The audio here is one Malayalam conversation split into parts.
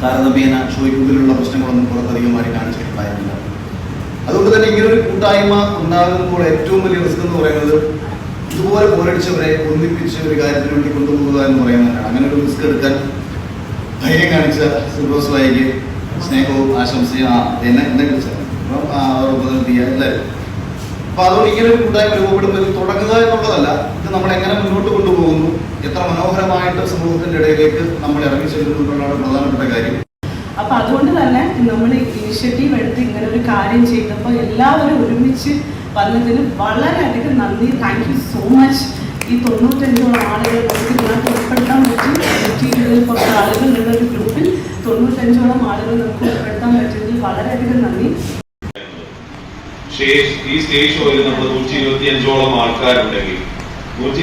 താരതമ്യേന ഷോയ്ക്കുള്ളിലുള്ള പ്രശ്നങ്ങളൊന്നും പുറത്തധികമായി കാണിച്ചിട്ടുണ്ടായിരുന്നില്ല അതുകൊണ്ട് തന്നെ ഇങ്ങനൊരു കൂട്ടായ്മ ഉണ്ടാകുമ്പോൾ ഏറ്റവും വലിയ റിസ്ക് എന്ന് പറയുന്നത് ഇതുപോലെ പോരടിച്ചവരെ ഒന്നിപ്പിച്ച് ഒരു കാര്യത്തിന് വേണ്ടി കൊണ്ടുപോകുക എന്ന് പറയുന്നതാണ് അങ്ങനെ ഒരു റിസ്ക് എടുക്കാൻ ധൈര്യം കാണിച്ച സുബോസ് വായിക്ക് സ്നേഹവും ആശംസയും എന്നെ എന്നെ അപ്പം അതുകൊണ്ട് ഇങ്ങനെ ഒരു കൂട്ടായ്മ രൂപപ്പെടുമ്പോൾ തുടങ്ങുക എന്നുള്ളതല്ല ഇത് നമ്മൾ എങ്ങനെ മുന്നോട്ട് കൊണ്ടുപോകുന്നു എത്ര മനോഹരമായിട്ട് സമൂഹത്തിന്റെ ഇടയിലേക്ക് നമ്മൾ ഇറങ്ങി ചെല്ലുന്നു എന്നുള്ളതാണ് പ്രധാനപ്പെട്ട കാര്യം. അപ്പൊ അതുകൊണ്ട് തന്നെ നമ്മൾ ഇനിഷ്യേറ്റീവ് എടുത്ത് ഇങ്ങനെ ഒരു കാര്യം ചെയ്തപ്പോൾ എല്ലാവരും ഒരുമിച്ച് വന്നതിന് വളരെയധികം നന്ദി. താങ്ക് യു സോ മച്ച് ഈ തൊണ്ണൂറ്റഞ്ചോളം ആളുകൾ നമുക്ക് ഇതിനകത്ത് ഉൾപ്പെടുത്താൻ പറ്റി. നൂറ്റി ഇരുപതിൽ കുറച്ച് ഉള്ള ഒരു ഗ്രൂപ്പിൽ തൊണ്ണൂറ്റഞ്ചോളം ആളുകൾ നമുക്ക് ഉൾപ്പെടുത്താൻ പറ്റിയതിൽ വളരെയധികം നന്ദി. ഈ സ്റ്റേജ് ഷോയിൽ നമ്മൾ നൂറ്റി ഇരുപത്തി അഞ്ചോളം ആൾക്കാരുണ്ടെങ്കിൽ നൂറ്റി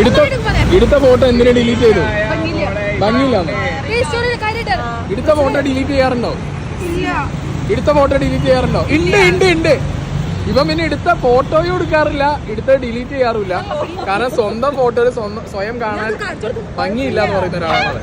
എടുത്ത എടുത്ത ഫോട്ടോ എന്തിനാ ഡിലീറ്റ് ചെയ്തു ഭംഗിയില്ലാന്ന് എടുത്ത ഫോട്ടോ ഡിലീറ്റ് ചെയ്യാറുണ്ടോ? എടുത്ത ഫോട്ടോ ഡിലീറ്റ് ചെയ്യാറുണ്ടോ? ഉണ്ട് ഉണ്ട് ഉണ്ട് ഇവൻ പിന്നെ എടുത്ത ഫോട്ടോയും എടുക്കാറില്ല. എടുത്ത ഡിലീറ്റ് ചെയ്യാറില്ല. കാരണം സ്വന്തം ഫോട്ടോയിൽ സ്വന്തം സ്വയം കാണാൻ ഭംഗിയില്ല എന്ന് പറയുന്ന ഒരാളാണ്.